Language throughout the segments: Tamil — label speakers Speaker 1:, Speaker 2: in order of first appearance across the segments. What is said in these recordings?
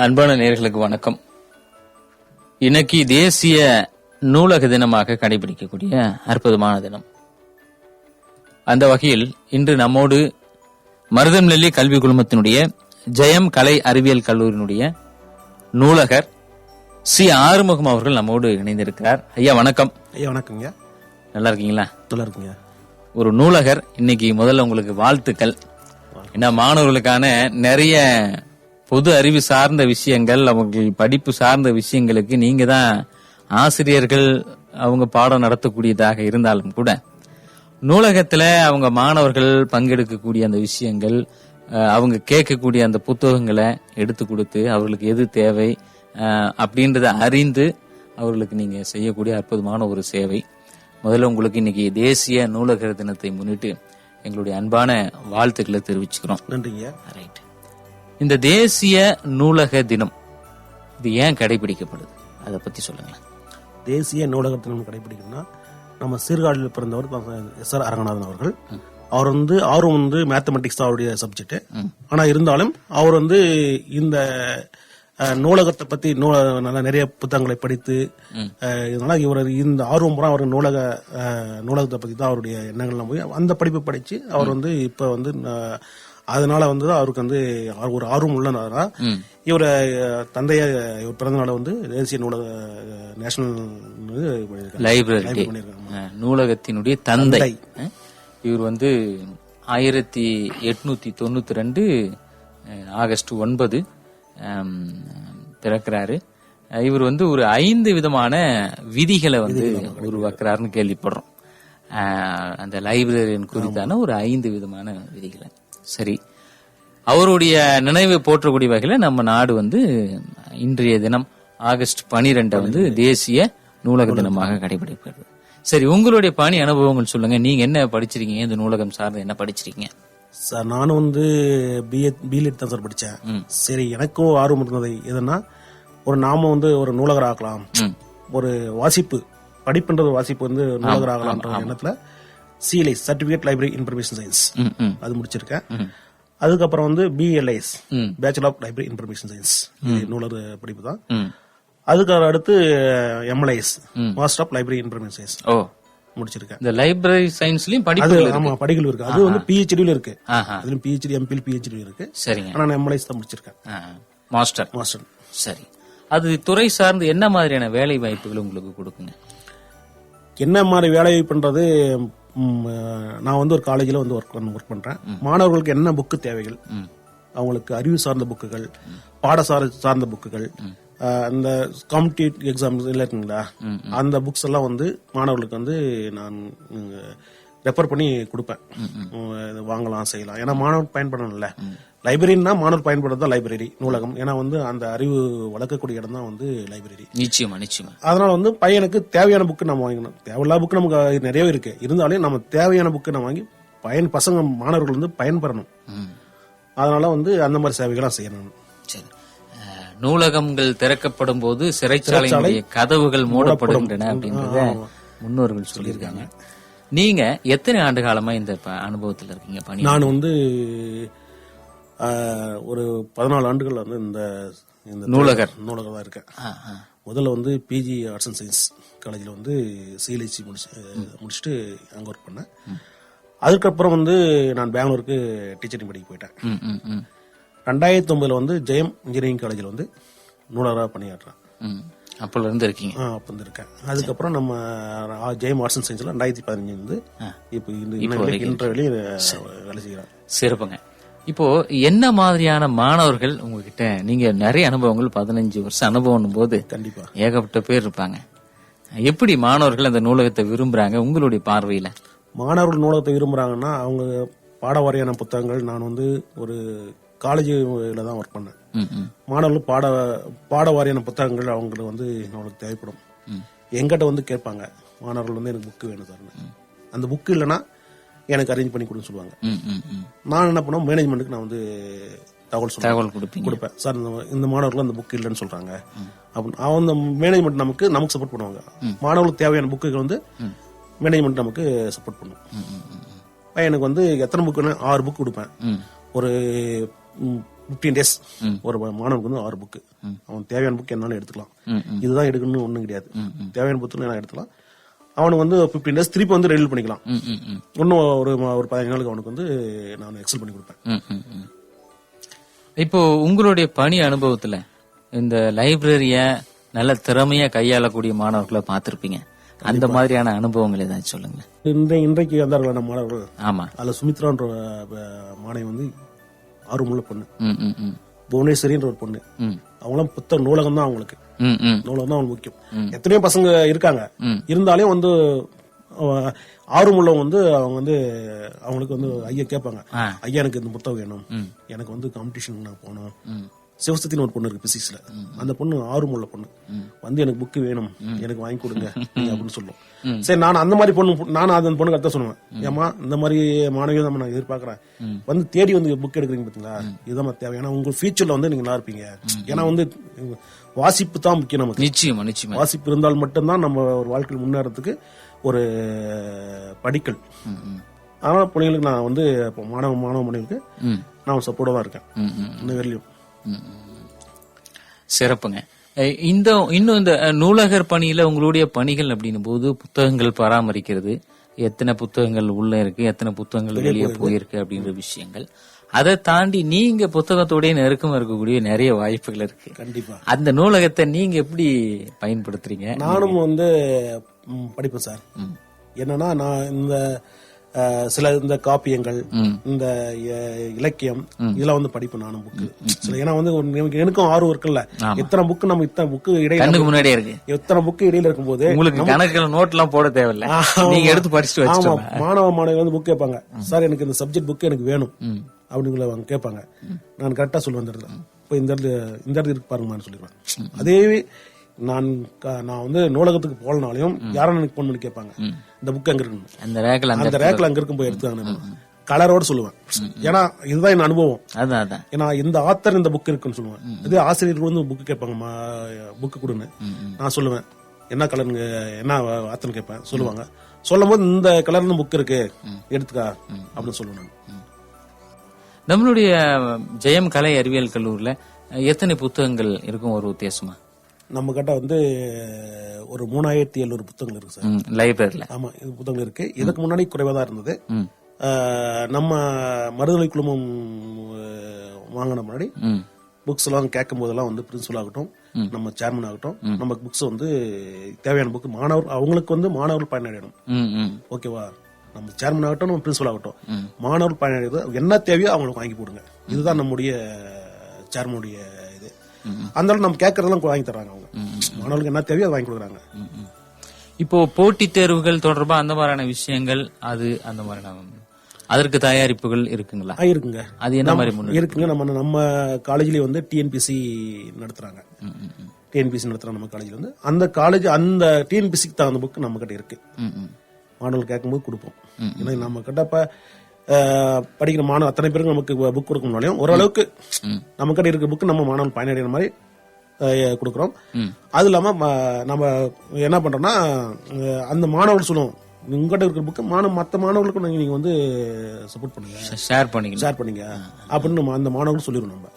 Speaker 1: அன்பான நேர்களுக்கு வணக்கம். இன்னைக்கு தேசிய நூலக தினமாக கடைபிடிக்கக்கூடிய அற்புதமான தினம். அந்த வகையில் இன்று நம்மோடு மருதம்நெல்லி கல்வி குழுமத்தினுடைய ஜெயம் கலை அறிவியல் கல்லூரியினுடைய நூலகர் சி ஆறுமுகம் அவர்கள் நம்மோடு இணைந்திருக்கிறார். ஐயா வணக்கம்.
Speaker 2: ஐயா வணக்கங்க
Speaker 1: நல்லா இருக்கீங்களா?
Speaker 2: நல்லா இருக்குங்க.
Speaker 1: ஒரு நூலகர் இன்னைக்கு முதல்ல உங்களுக்கு வாழ்த்துக்கள். ஏன்னா மாணவர்களுக்கான நிறைய பொது அறிவு சார்ந்த விஷயங்கள் அவங்க படிப்பு சார்ந்த விஷயங்களுக்கு நீங்க தான் ஆசிரியர்கள் அவங்க பாடம் நடத்தக்கூடியதாக இருந்தாலும் கூட நூலகத்துல அவங்க மாணவர்கள் பங்கெடுக்கக்கூடிய அந்த விஷயங்கள் அவங்க கேட்கக்கூடிய அந்த புத்தகங்களை எடுத்து கொடுத்து அவர்களுக்கு எது தேவை அப்படின்றத அறிந்து அவர்களுக்கு நீங்க செய்யக்கூடிய அற்புதமான ஒரு சேவை. முதல்ல உங்களுக்கு இன்னைக்கு தேசிய நூலகர் தினத்தை முன்னிட்டு எங்களுடைய அன்பான வாழ்த்துக்களை தெரிவிச்சுக்கிறோம்.
Speaker 2: நன்றிங்க.
Speaker 1: ரைட் இந்த தேசிய நூலக தினம் இது ஏன் கடைபிடிக்கப்படுது? அதை பத்தி சொல்லுங்களேன்.
Speaker 2: தேசிய நூலக தினம் கடைபிடிக்கணும்னா நம்ம சீர்காழியில் பிறந்தவர் எஸ் ஆர் அரங்கநாதன் அவர்கள். அவர் வந்து ஆர்வம் வந்து மேத்தமெட்டிக்ஸ் தான் அவருடைய சப்ஜெக்ட் ஆனா இருந்தாலும் அவர் வந்து இந்த நூலகத்தை பத்தி நூல நல்லா நிறைய புத்தகங்களை படித்து இதனால இவர் இந்த ஆர்வம் பூரா அவர் நூலக நூலகத்தை பத்தி தான் அவருடைய எண்ணங்கள்லாம் போய் அந்த படிப்பு படிச்சு அவர் வந்து இப்ப வந்து அதனால வந்து அவருக்கு வந்து ஒரு ஆர்வம் உள்ளனால இவர் தந்தைய இவர் பிறந்த நாளை வந்து தேசிய நூலக நேஷனல்
Speaker 1: லைப்ரரி நூலகத்தினுடைய தந்தை. இவர் வந்து ஆயிரத்தி எட்நூத்தி தொண்ணூத்தி ரெண்டு ஆகஸ்ட் ஒன்பது பிறக்கிறாரு. இவர் வந்து ஒரு ஐந்து விதமான விதிகளை வந்து உருவாக்குறாருன்னு கேள்விப்படுறோம். அந்த லைப்ரரியன் குறித்தான ஒரு ஐந்து விதமான விதிகளை. சரி. அவருடைய நினைவை போற்றக்கூடிய வகையில நம்ம நாடு வந்து இன்றைய தினம் ஆகஸ்ட் பனிரெண்டை வந்து தேசிய நூலக தினமாக கடைபிடிக்கிறது சரி உங்களுடைய பணி அனுபவங்கள் சொல்லுங்க. நீங்க என்ன படிச்சிருக்கீங்க? இந்த நூலகம் சார்ந்து என்ன படிச்சிருக்கீங்க?
Speaker 2: சார் நானும் வந்து பிஏ பிலிட் தான் சார் படித்தேன் சரி எனக்கும் ஆர்வம் இருந்தது எதுனா ஒரு நாம வந்து ஒரு நூலகர் ஆக்கலாம்
Speaker 1: ம்.
Speaker 2: ஒரு வாசிப்பு படிப்புன்றது வாசிப்பு வந்து நூலகர் ஆகலாம்ன்ற எண்ணத்துல CLI certificate library information science அது முடிச்சிருக்கேன் அதுக்கப்புறம் வந்து BLIS. Bachelor of library information science நூலகர் படிப்பு தான். அதுக்கு அடுத்து MLIS master of library information science முடிச்சிருக்கேன்
Speaker 1: இந்த லைப்ரரி சயின்ஸ்லயும் படிப்பு
Speaker 2: ஆமா படிகள் இருக்கு. அது வந்து பிஹெச்டியில் இருக்கு. அதுலயும் பிஹெச்டி எம்பில் பிஹெச்டி இருக்கு.
Speaker 1: சரிங்க.
Speaker 2: ஆனா நான் எம்எல்ஐஸ் தான் முடிச்சிருக்கேன்.
Speaker 1: மாஸ்டர்
Speaker 2: மாஸ்டர்
Speaker 1: சரி. அது துறை சார்ந்து என்ன மாதிரியான வேலை வாய்ப்புகள் உங்களுக்கு கொடுக்குங்க?
Speaker 2: என்ன மாதிரி வேலை பண்றது? நான் வந்து ஒரு காலேஜில் வந்து ஒர்க் ஒர்க் பண்றேன். மாணவர்களுக்கு என்ன புக்கு தேவைகள்? அவங்களுக்கு அறிவு சார்ந்த புக்குகள் பாடசார சார்ந்த புக்குகள் அந்த காம்படிட்டிவ் எக்ஸாம்ஸ் இல்லை இருக்குங்களா? அந்த புக்ஸ் எல்லாம் வந்து மாணவர்களுக்கு வந்து நான் ரெஃபர் பண்ணி கொடுப்பேன். வாங்கலாம் செய்யலாம். ஏன்னா மாணவர் பயன்படணும்ல. லைப்ரரின்னா மாணவர் பயன்படுறது தான் லைப்ரரி நூலகம். ஏன்னா வந்து அந்த அறிவு வளர்க்கக்கூடிய இடம் தான் வந்து லைப்ரரி
Speaker 1: நிச்சயமா நிச்சயமா.
Speaker 2: அதனால வந்து பையனுக்கு தேவையான புக்கு நம்ம வாங்கணும் தேவையில்லாத புக்கு நமக்கு நிறையவே இருக்கு. இருந்தாலும் நம்ம தேவையான புக்கு நம்ம வாங்கி பயன் பசங்க மாணவர்கள் வந்து பயன்பெறணும். அதனால வந்து அந்த மாதிரி சேவைகள்லாம் செய்யணும்.
Speaker 1: சரி. நூலகங்கள் திறக்கப்படும் போது சிறைச்சாலையினுடைய கதவுகள் மூடப்படுகின்றன அப்படின்றத முன்னோர்கள் சொல்லியிருக்காங்க. நீங்க எத்தனை ஆண்டு காலமா இந்த அனுபவத்துல இருக்கீங்க பணி
Speaker 2: நான் வந்து ஒரு பதினாலு ஆண்டுகள் வந்து இந்த இந்த
Speaker 1: நூலகர்.
Speaker 2: நூலகர். தான் இருக்கேன். முதல்ல வந்து பிஜி ஆர்ட்ஸ் அண்ட் சயின்ஸ் காலேஜில் வந்து சிஎல்ஐசி முடிச்சு முடிச்சுட்டு அங்கே ஒர்க் பண்ணேன். அதுக்கப்புறம் வந்து நான் பெங்களூருக்கு டீச்சரிங் படிக்க போயிட்டேன். ரெண்டாயிரத்தி ஒன்பதுல வந்து ஜெயம் இன்ஜினியரிங் காலேஜில் வந்து நூலகராக பணியாற்றுறேன்.
Speaker 1: அப்போல இருந்து இருக்கீங்க
Speaker 2: அப்ப வந்திருக்கேன் அதுக்கப்புறம் நம்ம ஜெயம் ஆர்ட்ஸ் அண்ட் சயின்ஸ்ல ரெண்டாயிரத்தி பதினஞ்சு வந்து இப்போ இந்த இன்ற வெளியே வேலை செய்கிறேன்
Speaker 1: சிறப்புங்க. இப்போ என்ன மாதிரியான மாணவர்கள் உங்ககிட்ட நீங்க நிறைய அனுபவங்கள் பதினஞ்சு வருஷம் அனுபவம் போது
Speaker 2: கண்டிப்பா.
Speaker 1: ஏகப்பட்ட பேர் இருப்பாங்க. எப்படி மாணவர்கள் அந்த நூலகத்தை விரும்புறாங்க உங்களுடைய பார்வையில?
Speaker 2: மாணவர்கள் நூலகத்தை விரும்புறாங்கன்னா அவங்க பாட வாரியான புத்தகங்கள் நான் வந்து ஒரு காலேஜில் தான் ஒர்க் பண்ணேன். மாணவர்கள் பாட பாட வாரியான புத்தகங்கள் அவங்களுக்கு வந்து நம்மளுக்கு தேவைப்படும். எங்கிட்ட வந்து கேட்பாங்க. மாணவர்கள் வந்து எனக்கு புக்கு வேணும் சார். அந்த புக்கு இல்லைன்னா எனக்கு அரேஞ்ச் பண்ணி கொடுன்னு சொல்லுவாங்க. நான் என்ன பண்ணுவேன்? மேனேஜ்மெண்ட்டுக்கு நான் வந்து தகவல்
Speaker 1: தகவல் கொடுப்பீங்க.
Speaker 2: கொடுப்பேன். சார் இந்த மாணவர்கள் அந்த புக் இல்லைன்னு சொல்றாங்க. அப்படின்னு அவங்க மேனேஜ்மெண்ட் நமக்கு நமக்கு சப்போர்ட் பண்ணுவாங்க. மாணவர்களுக்கு தேவையான புக்குகள் வந்து மேனேஜ்மெண்ட் நமக்கு சப்போர்ட் பண்ணும். பையனுக்கு வந்து எத்தனை புக் ஆறு புக் கொடுப்பேன். ஒரு ம், பிப்டீன் டேஸ் ஒரு மாணவனுக்கு வந்து ஆறு புக்கு அவன் தேவையான புக் என்னாலும் எடுத்துக்கலாம். இதுதான் எடுக்கணும்னு ஒண்ணும் கிடையாது. தேவையான புத்தகம் என்ன எடுத்துக்கலாம். அவனுக்கு வந்து பிப்டீன் டேஸ் திருப்பி வந்து ரெனியூல் பண்ணிக்கலாம். இன்னும் ஒரு ஒரு பதினஞ்சு நாளுக்கு அவனுக்கு வந்து நான் எக்ஸல் பண்ணி கொடுப்பேன்.
Speaker 1: இப்போ உங்களுடைய பணி அனுபவத்துல இந்த லைப்ரரிய நல்ல திறமையா கையாளக்கூடிய மாணவர்களை பார்த்திருப்பீங்க. அந்த மாதிரியான அனுபவங்கள் ஏதாச்சும் சொல்லுங்க
Speaker 2: இன்றைய இன்றைக்கு வந்தார்கள் நம்ம மாணவர்கள்?
Speaker 1: ஆமா.
Speaker 2: அதுல சுமித்ரான்ற மாணவி வந்து ஆர்வமுள்ள பொண்ணு. புவனேஸ்வரின்ற ஒரு பொண்ணு. அவங்களாம் புத்தக நூலகம் தான் அவங்களுக்கு. நூலகம் தான் அவங்களுக்கு முக்கியம். எத்தனையோ பசங்க இருக்காங்க.
Speaker 1: ம்.
Speaker 2: இருந்தாலும் வந்து ஆர்வம் உள்ளவங்க வந்து அவங்க வந்து அவங்களுக்கு வந்து ஐயா கேட்பாங்க. ஐயா எனக்கு இந்த புத்தகம் வேணும். எனக்கு வந்து காம்படிஷன் நான் போகணும். சிவசத்தின்னு ஒரு பொண்ணு இருக்கு பிசிக்ஸ்ல அந்த பொண்ணு ஆர்வம் உள்ள பொண்ணு. வந்து எனக்கு புக்கு வேணும். எனக்கு வாங்கி கொடுங்க. அப்படின்னு சொல்லும். சரி நான் அந்த மாதிரி பொண்ணு நானும் அந்த பொண்ணு கத்த சொல்லுவேன். ஏமா இந்த மாதிரி மாணவியை தான் நான் எதிர்பார்க்கறேன். வந்து தேடி வந்து புக் எடுக்கிறீங்க பாத்தீங்களா? இதுதான் தேவை. ஏன்னா உங்க ஃபியூச்சர்ல வந்து நீங்க நல்லா இருப்பீங்க. ஏன்னா வந்து வாசிப்பு தான் முக்கியம் நமக்கு.
Speaker 1: நிச்சயமா நிச்சயமா.
Speaker 2: வாசிப்பு இருந்தால் மட்டும்தான் நம்ம ஒரு வாழ்க்கையில் முன்னேறதுக்கு ஒரு படிக்கல். அதனால பிள்ளைங்களுக்கு நான் வந்து மாணவ மாணவ மணிகளுக்கு
Speaker 1: ம்.
Speaker 2: நான் சப்போர்ட்டா தான் இருக்கேன்.
Speaker 1: ம், ம். சிறப்புங்க. இந்த இன்னும் இந்த நூலகர் பணியில உங்களுடைய பணிகள் அப்படின்னும் போது புத்தகங்கள் பராமரிக்கிறது எத்தனை புத்தகங்கள் உள்ள இருக்கு எத்தனை புத்தகங்கள் வெளியே போயிருக்கு. அப்படின்ற விஷயங்கள். அதை தாண்டி நீங்க புத்தகத்தோடய நெருக்கமா இருக்கக்கூடிய நிறைய வாய்ப்புகள் இருக்கு.
Speaker 2: கண்டிப்பா.
Speaker 1: அந்த நூலகத்தை நீங்க எப்படி பயன்படுத்துறீங்க?
Speaker 2: நானும் வந்து படிப்பேன் சார். என்னன்னா நான் இந்த சில இந்த காப்பியங்கள் இந்த இலக்கியம் இதெல்லாம் வந்து படிப்பேன் நானும் புக்கு சில ஏன்னா வந்து எனக்கும் ஆர்வம் இருக்குல்ல. எத்தனை புக்கு நம்ம இத்தனை புக்கு இடையில
Speaker 1: முன்னாடியே இருக்கு.
Speaker 2: எத்தனை புக்கு இடையில இருக்கும்போது
Speaker 1: உங்களுக்கு கணக்குல நோட் எல்லாம் போட தேவையில்ல. நீங்க எடுத்து படிச்சுட்டு
Speaker 2: ஆமா. மாணவ மாணவி வந்து புக் கேட்பாங்க. சார் எனக்கு இந்த சப்ஜெக்ட் புக் எனக்கு வேணும். அப்படின்னு அவங்க கேட்பாங்க. நான் கரெக்டா சொல்லுவேன் இந்த இடத்துல. இப்போ இந்த இடத்துல இந்த இடத்துல இருக்கு பாருங்கம்மான்னு சொல்லிடுவேன். அதே நான் நான் வந்து நூலகத்துக்கு போலனாலையும் யாரும் எனக்கு போன் பண்ணி கேட்பாங்க. இந்த புக் அங்க இருக்கணும்
Speaker 1: அந்த ரேக்ல அந்த
Speaker 2: ரேக்ல அங்க இருக்கும் போய் எடுத்துக்காங்க கலரோட சொல்லுவேன். ஏன்னா இதுதான் என் அனுபவம்.
Speaker 1: அதான் அதான்.
Speaker 2: ஏன்னா இந்த ஆத்தர் இந்த புக் இருக்குன்னு சொல்லுவேன். இதே ஆசிரியர்கள் வந்து புக் கேட்பாங்க புக்கு கொடுன்னு. நான் சொல்லுவேன் என்ன கலருங்க என்ன ஆத்தர்னு கேட்பேன். சொல்லுவாங்க. சொல்லும் போது இந்த கலர்னு புக் இருக்கு. எடுத்துக்கா. அப்படின்னு சொல்லுவேன்
Speaker 1: நம்மளுடைய ஜெயம் கலை அறிவியல் கல்லூரியில எத்தனை புத்தகங்கள் இருக்கும் ஒரு உத்தேசமா
Speaker 2: நம்ம கிட்ட வந்து ஒரு மூணாயிரத்தி எழுநூறு புத்தகங்கள் இருக்கு சார்.
Speaker 1: லைப்ரரியில
Speaker 2: ஆமா இது புத்தகங்கள் இருக்கு. இதுக்கு முன்னாடி குறைவா தான் இருந்தது நம்ம மருதலை குழுமம் வாங்கின முன்னாடி புக்ஸ் எல்லாம் கேட்கும் போதெல்லாம் வந்து பிரின்சிபல் ஆகட்டும் நம்ம சேர்மன் ஆகட்டும் நம்ம புக்ஸ் வந்து தேவையான புக் மாணவர் அவங்களுக்கு வந்து மாணவர்கள் பயனடையணும். ஓகேவா நம்ம சேர்மன் ஆகட்டும் நம்ம பிரின்சிபல் ஆகட்டும். மாணவர்கள் பயனடைறது என்ன தேவையோ அவங்களுக்கு வாங்கி போடுங்க இதுதான் நம்முடைய சேர்மனுடைய அளவுக்கு நம்ம கேட்கறதெல்லாம் வாங்கி தர்றாங்க அவங்க. மாணவர்களுக்கு என்ன தேவையோ அதை வாங்கி கொடுக்குறாங்க.
Speaker 1: இப்போ போட்டித் தேர்வுகள் தொடர்பா அந்த மாதிரியான விஷயங்கள் அது அந்த மாதிரியான அதற்கு தயாரிப்புகள் இருக்குங்களா?
Speaker 2: இருக்குங்க.
Speaker 1: அது என்ன மாதிரி
Speaker 2: இருக்குங்க. நம்ம நம்ம காலேஜ்லயே வந்து டிஎன்பிசி நடத்துறாங்க. டிஎன்பிசி நடத்துறாங்க நம்ம காலேஜ்ல வந்து. அந்த காலேஜ் அந்த டிஎன்பிசிக்கு தகுந்த புக் நம்ம கிட்ட இருக்கு. மாணவர்கள் கேட்கும்போது கொடுப்போம். ஏன்னா நம்ம கிட்ட இப்ப படிக்கிற மாணவ அத்தனை பேருக்கு நமக்கு புக் கொடுக்கணும்னாலையும் ஓரளவுக்கு நம்ம கிட்ட இருக்க புக் நம்ம மாணவர்கள் பயனடைகிற மாதிரி கொடுக்குறோம். அது இல்லாம நம்ம என்ன பண்றோம்னா அந்த மாணவர்கள் சொல்லுவோம். உங்ககிட்ட இருக்கிற புக்கு மாணவ மற்ற மாணவர்களுக்கும் நீங்க நீங்க வந்து சப்போர்ட் பண்ணுங்க.
Speaker 1: ஷேர் பண்ணிக்கலாம்
Speaker 2: ஷேர் பண்ணீங்க. அப்படின்னு அந்த மாணவர்கள் சொல்லிடுவோம் நம்ம.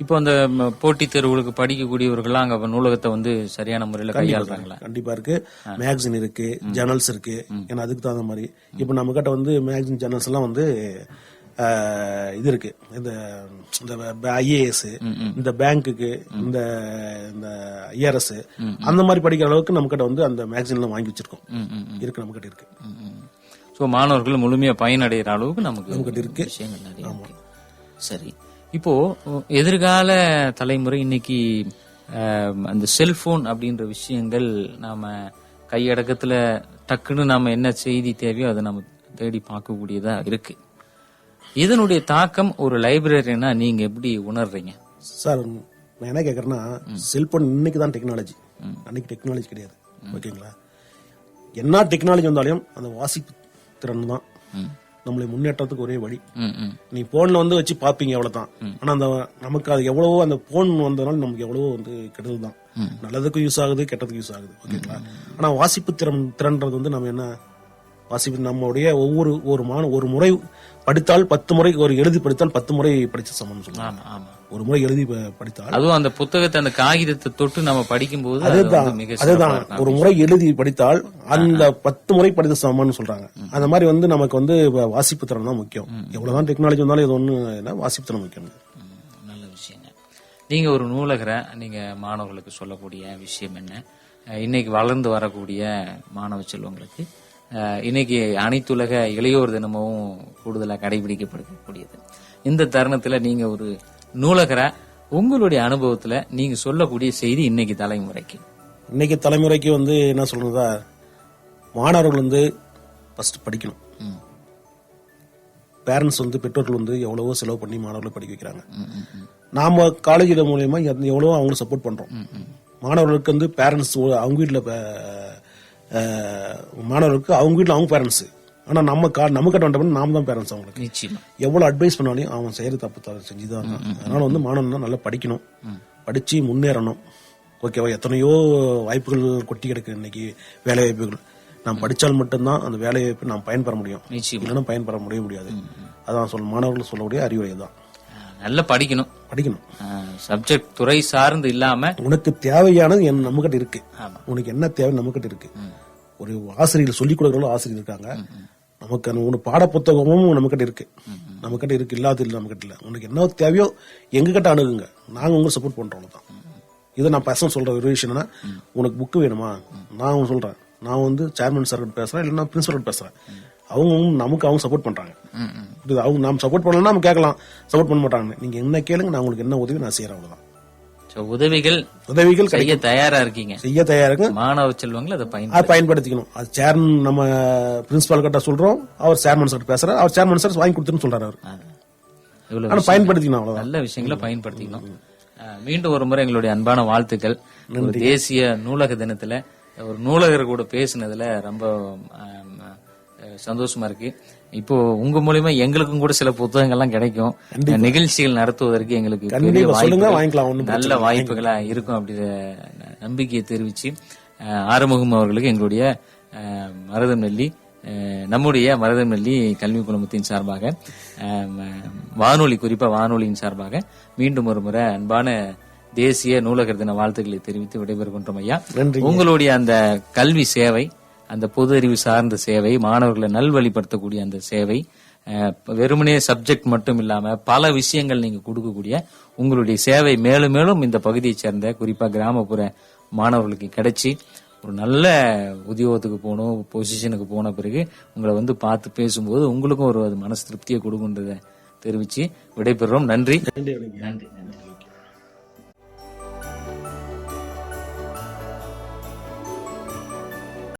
Speaker 1: இப்போ அந்த ம, போட்டித் தேர்வுகளுக்கு படிக்கக்கூடியவர்கள்லாம் அங்க நூலகத்தை வந்து சரியான முறையில கையாளுறாங்களா?
Speaker 2: கண்டிப்பா இருக்கு. மேகசின் இருக்கு ஜர்னல்ஸ் இருக்கு. ஏன்னா அதுக்கு தகுந்த மாதிரி. இப்ப நம்ம கிட்ட வந்து மேகசின் ஜர்னல்ஸ் எல்லாம் வந்து இது இருக்கு. இந்த இந்த ஐஏஎஸ் இந்த பேங்க்குக்கு இந்த இந்த ஐஆர்எஸ் அந்த மாதிரி படிக்கிற அளவுக்கு நம்ம கிட்ட வந்து அந்த மேகசின் எல்லாம் வாங்கி வச்சிருக்கோம். இருக்கு நம்ம கிட்ட இருக்கு
Speaker 1: ஸோ மாணவர்கள் முழுமையா பயனடைகிற அளவுக்கு நமக்கு நிறைய இருக்கு. சரி. இப்போ எதிர்கால தலைமுறை இன்னைக்கு அந்த செல்போன் அப்படின்ற விஷயங்கள் நாம கையடக்கத்துல டக்குன்னு நாம என்ன செய்தி தேவையோ அதை நம்ம தேடி பார்க்கக்கூடியதா இருக்கு. இதனுடைய தாக்கம் ஒரு லைப்ரரினா நீங்க எப்படி உணர்றீங்க?
Speaker 2: சார் நான் என்ன கேக்குறேன்னா செல்போன் இன்னைக்கு தான் டெக்னாலஜி அன்னைக்கு டெக்னாலஜி கிடையாது. ஓகேங்களா? என்ன டெக்னாலஜி வந்தாலும் அந்த வாசிப்பு திறன் தான் நம்மளை முன்னேற்றத்துக்கு ஒரே வழி. நீ போன்ல வந்து வச்சு பாப்பீங்க அவ்வளவுதான். ஆனா அந்த நமக்கு அது எவ்வளவோ அந்த போன் வந்ததுனால நமக்கு எவ்வளவோ வந்து கெடுதல் தான் நல்லதுக்கும் யூஸ் ஆகுது கெட்டதுக்கும் யூஸ் ஆகுது. ஓகேங்களா? ஆனா வாசிப்பு திறன் திறன்றது வந்து நம்ம என்ன வாசிப்பு நம்முடைய ஒவ்வொரு ஒரு மான ஒரு முறை படித்தால் பத்து முறை ஒரு எழுதி படித்தால் பத்து முறை படிச்ச சமம்
Speaker 1: ஆமா
Speaker 2: ஒரு முறை எழுதி படித்தால்
Speaker 1: அதுவும் அந்த புத்தகத்தை அந்த காகிதத்தை தொட்டு நம்ம படிக்கும்போது அது
Speaker 2: அதுதான் அதுதான். ஒரு முறை எழுதி படித்தால் அந்த பத்து முறை படித்த சமம்னு சொல்றாங்க. அந்த மாதிரி வந்து நமக்கு வந்து வாசிப்பு திறன் தான் முக்கியம். எவ்வளவுதான் டெக்னாலஜி வந்தாலும் இது ஒண்ணு என்ன வாசிப்பு திறன் முக்கியம்.
Speaker 1: நல்ல விஷயங்க. நீங்க ஒரு நூலகரை நீங்க மாணவர்களுக்கு சொல்லக்கூடிய விஷயம் என்ன? இன்னைக்கு வளர்ந்து வரக்கூடிய மாணவ செல்வங்களுக்கு இன்னைக்கு அனைத்துலக இளையோர் தினமும் கூடுதலா கடைபிடிக்கப்படுக்கூடியது இந்த தருணத்துல நீங்க ஒரு நூலகரா உங்களுடைய அனுபவத்துல நீங்க சொல்லக்கூடிய செய்தி இன்னைக்கு தலைமுறைக்கு.
Speaker 2: இன்னைக்கு தலைமுறைக்கு வந்து என்ன சொல்றதா மாணவர்கள் வந்து ஃபர்ஸ்ட் படிக்கணும். பேரண்ட்ஸ் வந்து பெற்றோர்கள் வந்து எவ்வளவோ செலவு பண்ணி மாணவர்களை படிக்க வைக்கிறாங்க. நாம காலேஜில் மூலியமா எவ்வளவோ அவங்களுக்கு சப்போர்ட் பண்றோம். மாணவர்களுக்கு வந்து பேரண்ட்ஸ் அவங்க வீட்டில் மாணவர்களுக்கு அவங்க வீட்டில் அவங்க பேரண்ட்ஸ் ஆனா நம்ம கா நம்ம கட்ட வேண்டாம் நாம தான் பேரண்ட்ஸ் அவங்களுக்கு.
Speaker 1: நிச்சயமா.
Speaker 2: எவ்வளவு அட்வைஸ் பண்ணாலும் அவன் செய்யறது தப்பு தவறு செஞ்சுதான். இருக்கான் அதனால வந்து மாணவன் நல்லா படிக்கணும். படிச்சு முன்னேறணும். ஓகேவா? எத்தனையோ வாய்ப்புகள் கொட்டி கிடக்கு இன்னைக்கு வேலை வாய்ப்புகள். நாம் படிச்சால் மட்டும்தான் அந்த வேலை வாய்ப்பு நாம் பயன்பெற முடியும். இல்லைன்னா பயன்பெற முடிய முடியாது. அதான் சொல் மாணவர்கள் சொல்லக்கூடிய அறிவுரை தான்.
Speaker 1: நல்லா படிக்கணும்.
Speaker 2: படிக்கணும்.
Speaker 1: சப்ஜெக்ட் துறை சார்ந்து இல்லாம
Speaker 2: உனக்கு தேவையானது என் நம்மகிட்ட இருக்கு. உனக்கு என்ன தேவை நம்மகிட்ட இருக்கு. ஒரு ஆசிரியர் சொல்லிக் கொடுக்கறவங்களும் ஆசிரியர் இருக்காங்க. நமக்கு அந்த உனக்கு பாட புத்தகமும் நம்மக்கிட்ட இருக்கு. நம்மக்கிட்ட இருக்கு இல்லாத இல்லை நம்மக்கிட்ட இல்லை. உனக்கு என்ன தேவையோ எங்க கிட்ட அணுகுங்க. நாங்க உங்களுக்கு சப்போர்ட் பண்றோம் தான் இதை நான் பசங்க சொல்ற ஒரு விஷயம் என்னன்னா உனக்கு புக்கு வேணுமா? நான் அவங்க சொல்றேன். நான் வந்து சேர்மன் சார் பேசுறேன் இல்லைன்னா பிரின்சிபல் பேசுறேன். அவங்க நமக்கு அவங்க சப்போர்ட் பண்றாங்க. அவங்க நாம் சப்போர்ட் பண்ணலன்னா நம்ம கேட்கலாம். சப்போர்ட் பண்ண மாட்டாங்க. நீங்க என்ன கேளுங்க நான் உங்களுக்கு என்ன உதவி நான் செய்யறேன் அவ்வளவுதான்.
Speaker 1: உதவிகள்
Speaker 2: உதவிகள்
Speaker 1: செய்ய தயாரா இருக்கீங்க.
Speaker 2: செய்ய தயாராக
Speaker 1: மாணவ செல்வங்கள் அதை பயன்
Speaker 2: அதை பயன்படுத்திக்கணும். அது சேர்மன் நம்ம பிரின்சிபால் கிட்ட சொல்றோம். அவர் சேர்மன் சார் பேசுறாரு. அவர் சேர்மன் சார் வாங்கி கொடுத்துன்னு சொல்றாரு அவர். பயன்படுத்திக்கணும்
Speaker 1: நல்ல விஷயங்களை பயன்படுத்திக்கணும். மீண்டும் ஒரு முறை எங்களுடைய அன்பான வாழ்த்துக்கள். தேசிய நூலக தினத்துல ஒரு நூலகர் கூட பேசுனதுல ரொம்ப சந்தோஷமா இருக்கு. இப்போ உங்க மூலியமா எங்களுக்கும் கூட சில புத்தகங்கள்லாம் கிடைக்கும். நிகழ்ச்சிகள் நடத்துவதற்கு எங்களுக்கு நல்ல வாய்ப்புகளா இருக்கும் அப்படி நம்பிக்கையை தெரிவிச்சு ஆறுமுகம் அவர்களுக்கு எங்களுடைய மருதம் நெல்லி நம்முடைய மருதம் நெல்லி கல்வி குழுமத்தின் சார்பாக வானொலி குறிப்பா வானொலியின் சார்பாக மீண்டும் ஒரு முறை அன்பான தேசிய நூலகர் தின வாழ்த்துக்களை தெரிவித்து விடைபெறுகின்றோம் ஐயா. உங்களுடைய அந்த கல்வி சேவை அந்த பொது அறிவு சார்ந்த சேவை மாணவர்களை நல்வழிப்படுத்தக்கூடிய அந்த சேவை வெறுமனே சப்ஜெக்ட் மட்டும் இல்லாம பல விஷயங்கள் நீங்க கொடுக்கக்கூடிய உங்களுடைய சேவை மேலும் மேலும் இந்த பகுதியை சேர்ந்த குறிப்பா கிராமப்புற மாணவர்களுக்கு கிடைச்சி ஒரு நல்ல உத்தியோகத்துக்கு போகணும் பொசிஷனுக்கு போன பிறகு உங்களை வந்து பார்த்து பேசும்போது உங்களுக்கும் ஒரு அது மனசு திருப்தியை கொடுக்குன்றத தெரிவிச்சு விடைபெறுறோம்.
Speaker 2: நன்றி.
Speaker 1: நன்றி நன்றி.